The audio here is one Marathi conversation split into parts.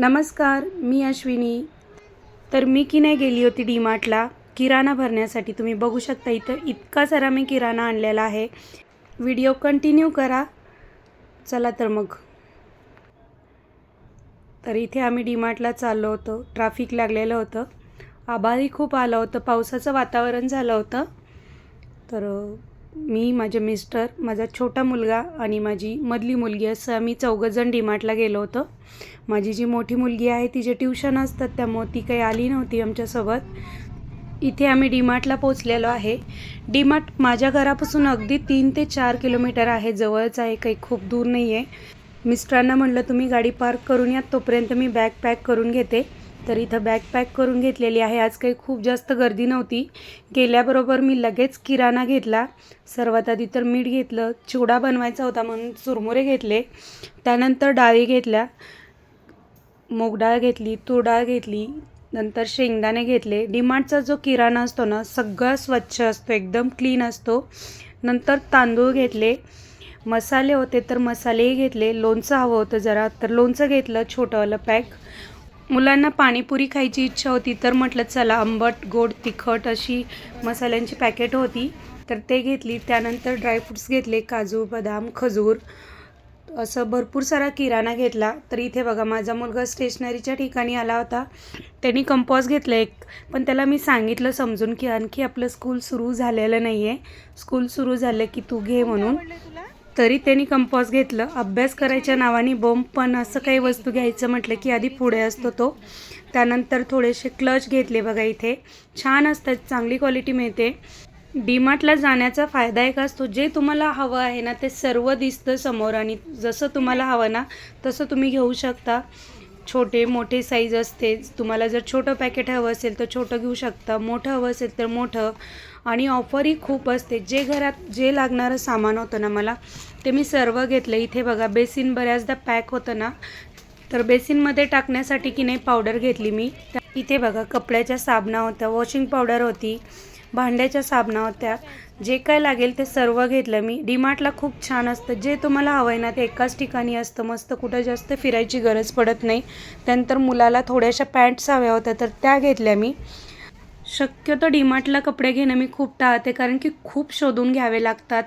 नमस्कार मी अश्विनी. तर मी की नाही गेली होती डीमार्टला? किराणा भरण्यासाठी. तुम्ही बघू शकता इथं इतका सारा मी किराणा आणलेला आहे. व्हिडिओ कंटिन्यू करा. चला तर मग. तर इथे आम्ही डीमार्टला चाललो होतो. ट्रॅफिक लागलेलं होतं. आभाळही खूप आलं होतं. पावसाचं वातावरण झालं होतं. तर मी माझे मिस्टर माझा छोटा मुलगा आणि माझी मधली मुलगी असं आम्ही चौघंजण डीमार्टला गेलो होतो. माझी जी मोठी मुलगी आहे तिचे ट्युशन असतात त्यामुळे ती काही आली नव्हती आमच्यासोबत. इथे आम्ही डीमार्टला पोचलेलो आहे. डीमार्ट माझ्या घरापासून अगदी तीन ते चार किलोमीटर आहे. जवळच आहे काही खूप दूर नाही आहे मिस्टरांना म्हणलं तुम्ही गाडी पार्क करून या तोपर्यंत मी बॅग पॅक करून घेते. तर इथं बॅग पॅक करून घेतलेली आहे. आज काही खूप जास्त गर्दी नव्हती. गेल्याबरोबर मी लगेच किराणा घेतला. सर्वात आधी तर मीठ घेतलं. चिवडा बनवायचा होता म्हणून चुरमुरे घेतले. त्यानंतर डाळी घेतल्या. मूग डाळ घेतली तूर डाळ घेतली नंतर शेंगदाणे घेतले. डीमार्टचा जो किराणा असतो ना सगळा स्वच्छ असतो एकदम क्लीन असतो. नंतर तांदूळ घेतले. मसाले होते तर मसालेही घेतले. लोणचं हवं होतं जरा तर लोणचं घेतलं छोटंवालं पॅक. मुलांना पाणीपुरी खायची इच्छा होती तर म्हटलं चला आंबट गोड तिखट अशी मसाल्यांची पॅकेट होती. तर ते घेतली. त्यानंतर ड्रायफ्रूट्स घेतले काजू बदाम खजूर. असं भरपूर सारा किराणा घेतला. तर इथे बघा माझा मुलगा स्टेशनरीच्या ठिकाणी आला होता. त्यांनी कंपॉस घेतलं एक. पण त्याला मी सांगितलं समजून की आणखी आपलं स्कूल सुरू झालेलं नाही आहे स्कूल सुरू झालं की तू घे म्हणून. तरी त्यांनी कंपॉस घेतलं. अभ्यास करायच्या नावाने बोंब पण असं काही वस्तू घ्यायचं म्हटलं की आधी पुढे असतो तो. त्यानंतर थोडेसे क्लच घेतले बघा इथे. छान असतात चांगली क्वालिटी मिळते. डीमार्टला जाण्याचा फायदा एक असतो जे तुम्हाला हवं आहे ना ते सर्व दिसतं समोर आणि जसं तुम्हाला हवं ना तसं तुम्ही घेऊ शकता. छोटे मोठे साईज असते. तुम्हाला जर छोटं पॅकेट हवं असेल तर छोटं घेऊ शकता. मोठं हवं असेल तर मोठं. आणि ऑफरही खूप असते. जे घरात जे लागणारं सामान होतं ना मला ते मी सर्व घेतलं. इथे बघा बेसिन बऱ्याचदा पॅक होतं ना तर बेसिनमध्ये टाकण्यासाठी की नाही पावडर घेतली मी. इथे बघा कपड्याच्या साबणा होत्या वॉशिंग पावडर होती. भांड्याच्या साबणा होत्या जे काय लागेल ते सर्व घेतलं मी. डीमार्टला खूप छान असतं. जे तुम्हाला हवं आहे ना ते एकाच ठिकाणी असतं. मस्त कुठं जास्त फिरायची गरज पडत नाही. त्यानंतर मुलाला थोड्याशा पॅन्ट्स हव्या होत्या तर त्या घेतल्या मी. शक्यतो डीमार्टला कपडे घेणं मी खूप टाळते कारण की खूप शोधून घ्यावे लागतात.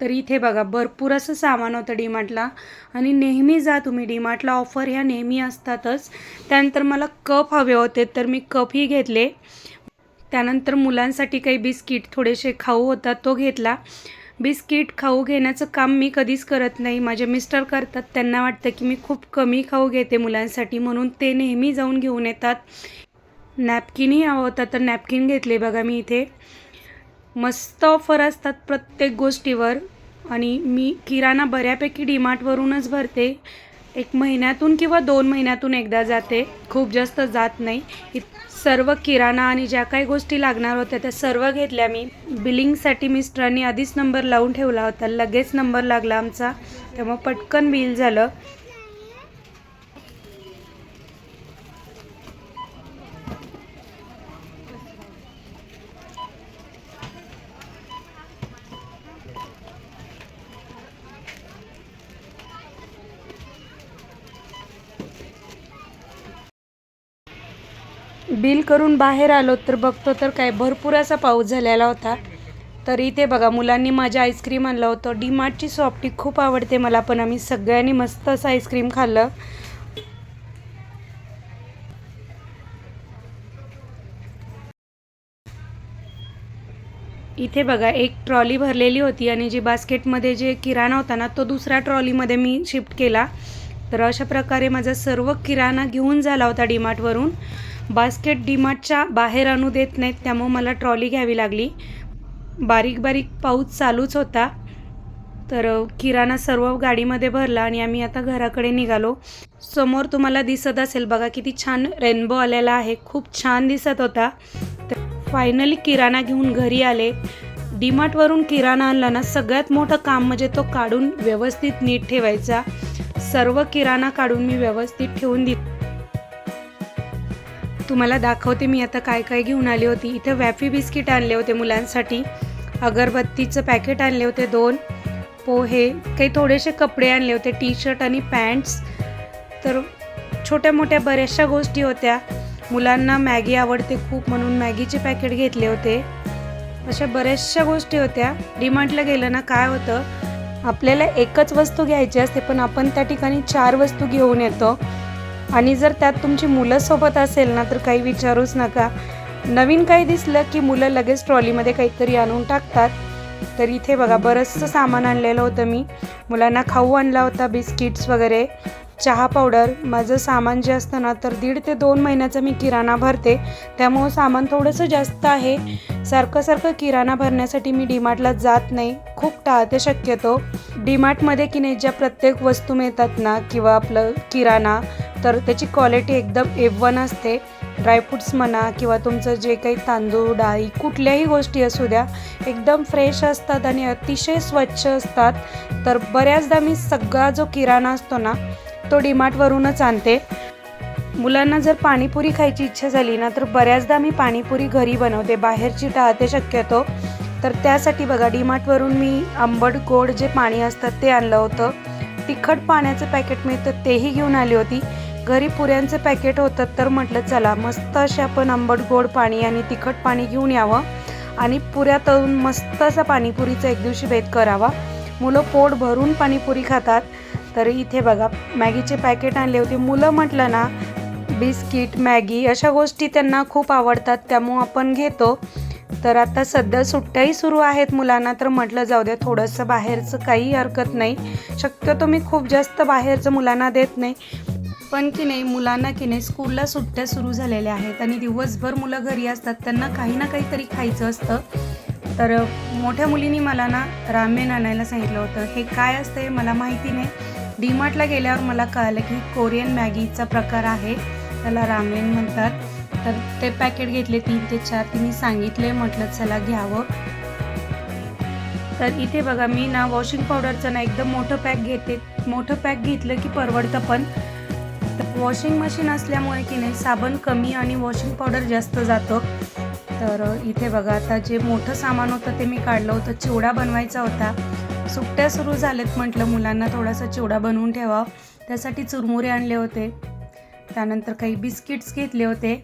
तर इथे बघा भरपूर असं सामान होतं डीमार्टला. आणि नेहमी जा तुम्ही. डीमार्टला ऑफर ह्या नेहमी असतातच. त्यानंतर मला कप हवे होते तर मी कपही घेतले. त्यानंतर मुलांसाठी काही बिस्किट थोडेसे खाऊ होता तो घेतला. बिस्किट खाऊ घेण्याचं काम मी कधीच करत नाही. माझे मिस्टर करतात. त्यांना वाटतं की मी खूप कमी खाऊ घेते मुलांसाठी म्हणून ते नेहमी जाऊन घेऊन येतात. नॅपकिनही हवा होता तर नॅपकिन घेतले बघा मी इथे. मस्त ऑफर असतात प्रत्येक गोष्टीवर आणि मी किराणा बऱ्यापैकी डीमार्टवरूनच भरते. एक महिन्यातून किंवा दोन महिन्यातून एकदा जाते. खूप जास्त जात नाही. इत- सर्व किराणा आणि ज्या काही गोष्टी लागणार होत्या त्या सर्व घेतल्या मी. बिलिंगसाठी मिस्टरांनी आधीच नंबर लावून ठेवला होता. लगेच नंबर लागला आमचा. त्यामुळं पटकन बिल झालं. बिल करून बाहेर आलो तर बघतो तर काय भरपूर असा पाऊस झालेला होता. तर इथे बघा मुलांनी माझ्या आईस्क्रीम आणलं होतं. डी मार्टची सॉफ्टी खूप आवडते मला पण आम्ही सगळ्यांनी मस्त असं आईस्क्रीम खाल्लं. इथे बघा एक ट्रॉली भरलेली होती आणि जी बास्केटमध्ये जे किराणा होता ना तो दुसऱ्या ट्रॉलीमध्ये मी शिफ्ट केला. तर अशा प्रकारे माझा सर्व किराणा घेऊन झाला होता डीमार्टवरून. बास्केट डीमार्टच्या बाहेर आणू देत नाहीत त्यामुळं मला ट्रॉली घ्यावी लागली. बारीक बारीक पाऊस चालूच होता. तर किराणा सर्व गाडीमध्ये भरला आणि आम्ही आता घराकडे निघालो. समोर तुम्हाला दिसत असेल बघा किती छान रेनबो आलेला आहे. खूप छान दिसत होता. तर फायनली किराणा घेऊन घरी आले. डीमार्टवरून किराणा आणला ना सगळ्यात मोठं काम म्हणजे तो काढून व्यवस्थित नीट ठेवायचा. सर्व किराणा काढून मी व्यवस्थित ठेवून दिला. तुम्हाला दाखवते मी आता काय काय घेऊन आली होती. इथं वॅफी बिस्किट आणले होते मुलांसाठी. अगरबत्तीचं पॅकेट आणले होते दोन. पोहे काही थोडेसे कपडे आणले होते टी शर्ट आणि पॅन्ट्स तर छोट्या मोठ्या बऱ्याचशा गोष्टी होत्या. मुलांना मॅगी आवडते खूप म्हणून मॅगीचे पॅकेट घेतले होते. अशा बऱ्याचशा गोष्टी होत्या. डिमांडला गेलं ना काय होतं? आपल्याला एकच वस्तू घ्यायची असते पण आपण त्या ठिकाणी चार वस्तू घेऊन येतो. आणि जर त्यात तुमची मुलं सोबत असेल ना तर काही विचारूच नका. नवीन काही दिसलं की मुलं लगेच ट्रॉलीमध्ये काहीतरी आणून टाकतात. तर इथे बघा बरंचसं सामान आणलेलं होतं मी. मुलांना खाऊ आणला होता बिस्किट्स वगैरे. चहा पावडर माझं सामान जे असतं ना तर दीड ते दोन महिन्याचा मी किराणा भरते. त्यामुळं सामान थोडंसं जास्त आहे. सारखं सारखं किराणा भरण्यासाठी मी डीमार्टला जात नाही. खूप टाळते शक्यतो. डीमार्टमध्ये की नाही ज्या प्रत्येक वस्तू मिळतात ना किंवा आपलं किराणा तर त्याची क्वालिटी एकदम ए वन असते. ड्रायफ्रुट्स म्हणा किंवा तुमचं जे काही तांदूळ डाळी कुठल्याही गोष्टी असू द्या एकदम फ्रेश असतात आणि अतिशय स्वच्छ असतात. तर बऱ्याचदा मी सगळा जो किराणा असतो ना तो डीमार्टवरूनच आणते. मुलांना जर पाणीपुरी खायची इच्छा झाली ना तर बऱ्याचदा मी पाणीपुरी घरी बनवते. बाहेरची टाळते शक्यतो. तर त्यासाठी बघा डीमार्टवरून मी आंबट गोड जे पाणी असतं ते आणलं होतं. तिखट पाण्याचं पॅकेट मिळतं तेही घेऊन आली होती. घरी पुऱ्यांचं पॅकेट होतं तर म्हटलं चला मस्त असे आपण आंबट गोड पाणी आणि तिखट पाणी घेऊन यावं. आणि पुऱ्या तळून मस्त असा पाणीपुरीचा एक दिवशी भेद करावा. मुलं पोट भरून पाणीपुरी खातात. तर इथे बघा मॅगीचे पॅकेट आणले होते. मुलं म्हटलं ना बिस्किट मॅगी अशा गोष्टी त्यांना खूप आवडतात त्यामुळं आपण घेतो. तर आता सध्या सुट्ट्याही सुरू आहेत मुलांना तर म्हटलं जाऊ द्या थोडंसं बाहेरचं काही हरकत नाही. शक्यतो मी खूप जास्त बाहेरचं मुलांना देत नाही. पण की नाही मुलांना की नाही स्कूलला सुट्ट्या सुरू झालेल्या आहेत आणि दिवसभर मुलं घरी असतात त्यांना काही ना काहीतरी खायचं असतं. तर मोठ्या मुलीने मला ना रामेन आणायला सांगितलं होतं. हे काय असतं हे मला माहिती नाही. डीमार्टला गेल्यावर मला कळलं की कोरियन मॅगीचा प्रकार आहे. त्याला रामेन म्हणतात. तर ते पॅकेट घेतले तीन ते चार. तिने सांगितले म्हटलं चला घ्यावं. तर इथे बघा मी ना वॉशिंग पावडरचं ना एकदम मोठं पॅक घेते. मोठं पॅक घेतलं की परवडतं पण. वॉशिंग मशीन असल्यामुळे की नाही साबण कमी आणि वॉशिंग पावडर जास्त जातं. तर इथे बघा आता जे मोठं सामान होतं ते मी काढलं होतं. चिवडा बनवायचा होता. सुट्ट्या सुरू झाल्यात म्हटलं मुलांना थोडासा चिवडा बनवून ठेवा. त्यासाठी चुरमुरे आणले होते. त्यानंतर काही बिस्किट्स घेतले होते.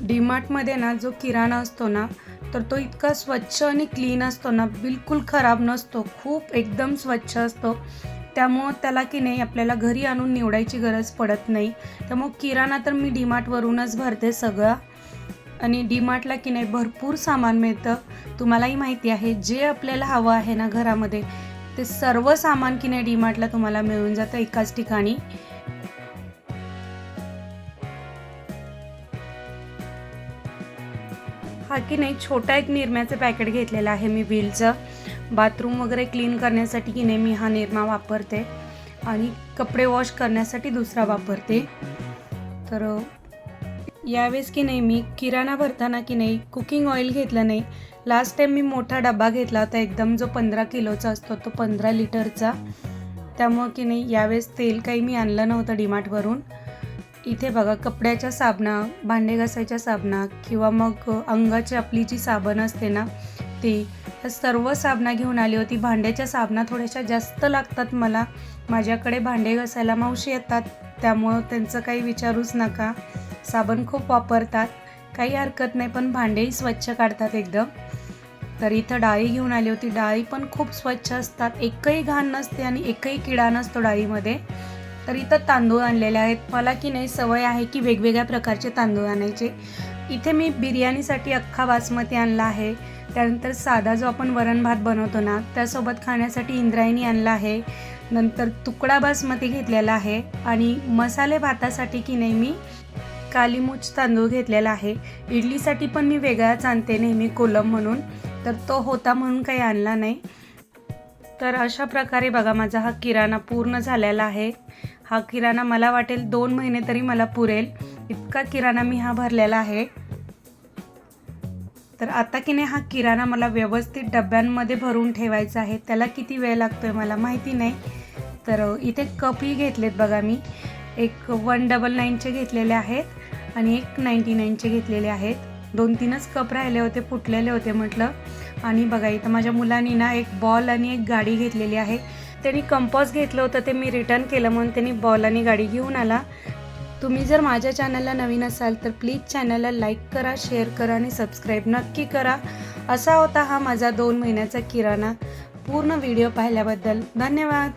डीमार्टमध्ये ना जो किराणा असतो ना तर तो इतका स्वच्छ आणि क्लीन असतो ना बिलकुल खराब नसतो. खूप एकदम स्वच्छ असतो. त्यामुळं त्याला की नाही आपल्याला घरी आणून निवडायची गरज पडत नाही. त्यामुळं किराणा तर मी डीमार्टवरूनच भरते सगळा. आणि डीमार्टला की नाही भरपूर सामान मिळतं. तुम्हालाही माहिती आहे जे आपल्याला हवं आहे ना घरामध्ये ते सर्व सामान की नाही डीमार्टला तुम्हाला मिळून जातं एकाच ठिकाणी. हा की नाही छोटा एक निरम्याचं पॅकेट घेतलेलं आहे मी व्हीलचं. बाथरूम वगैरे क्लीन करण्यासाठी की नाही मी हा निरमा वापरते. आणि कपडे वॉश करण्यासाठी दुसरा वापरते. तर यावेळेस की नाही मी किराणा भरताना की नाही कुकिंग ऑइल घेतलं नाही. लास्ट टाईम मी मोठा डबा घेतला होता एकदम जो पंधरा किलोचा असतो तो पंधरा लिटरचा. त्यामुळं की नाही यावेळेस तेल काही मी आणलं नव्हतं डिमार्टवरून इथे बघा कपड्याच्या साबणा भांडे घासायच्या साबणा किंवा मग अंगाची आपली जी साबण असते ना ती सर्व साबणा घेऊन आली होती. भांड्याच्या साबणा थोड्याशा जास्त लागतात मला. माझ्याकडे भांडे घासायला मावशी येतात त्यामुळं त्यांचं काही विचारूच नका. साबण खूप वापरतात. काही हरकत नाही पण भांडेही स्वच्छ काढतात एकदम. तर इथं डाळी घेऊन आली होती. डाळी पण खूप स्वच्छ असतात. एकही घाण नसते आणि एकही किडा नसतो डाळीमध्ये. तर इथं तांदूळ आणलेले आहेत. मला की नाही सवय आहे की वेगवेगळ्या प्रकारचे तांदूळ आणायचे. इथे मी बिर्याणीसाठी अख्खा बासमती आणला आहे. त्यानंतर साधा जो आपण वरण भात बनवतो ना त्यासोबत खाण्यासाठी इंद्रायणी आणला आहे. नंतर तुकडा बासमती घेतलेला आहे. आणि मसाले भातासाठी की नाही मी कालीमुच तांदूळ घेतलेला आहे. इडलीसाठी पण मी वेगळाच आणते नेहमी कोलम म्हणून. तर तो होता म्हणून काही आणला नाही. तर अशा प्रकारे बघा माझा हा किराणा पूर्ण झालेला आहे. हा किराणा मला वाटेल दोन महिने तरी मला पुरेल. इतका किराणा मी हा भरलेला आहे. तर आता की नाही हा किराणा मला व्यवस्थित डब्यांमध्ये भरून ठेवायचा आहे. त्याला किती वेळ लागतो आहे मला माहिती नाही. तर इथे कपही घेतलेत बघा मी. एक वन डबल नाईनचे घेतलेले आहेत. आणि एक नाईंटी नाईनचे घेतलेले आहेत. दोन तीनच कप राहिले होते फुटलेले होते म्हटलं. आणि बघा इथं माझ्या मुलांनी ना एक बॉल आणि एक गाडी घेतलेली आहे. त्यांनी कंपॉस घेतलं होतं ते मी रिटर्न केलं म्हणून त्यांनी बॉल आणि गाडी घेऊन आला. तुम्ही जर माझ्या चॅनलला नवीन असाल तर प्लीज चॅनलला लाईक करा शेअर करा आणि सबस्क्राईब नक्की करा. असा होता हा माझा दोन महिन्याचा किराणा. पूर्ण व्हिडिओ पाहिल्याबद्दल धन्यवाद.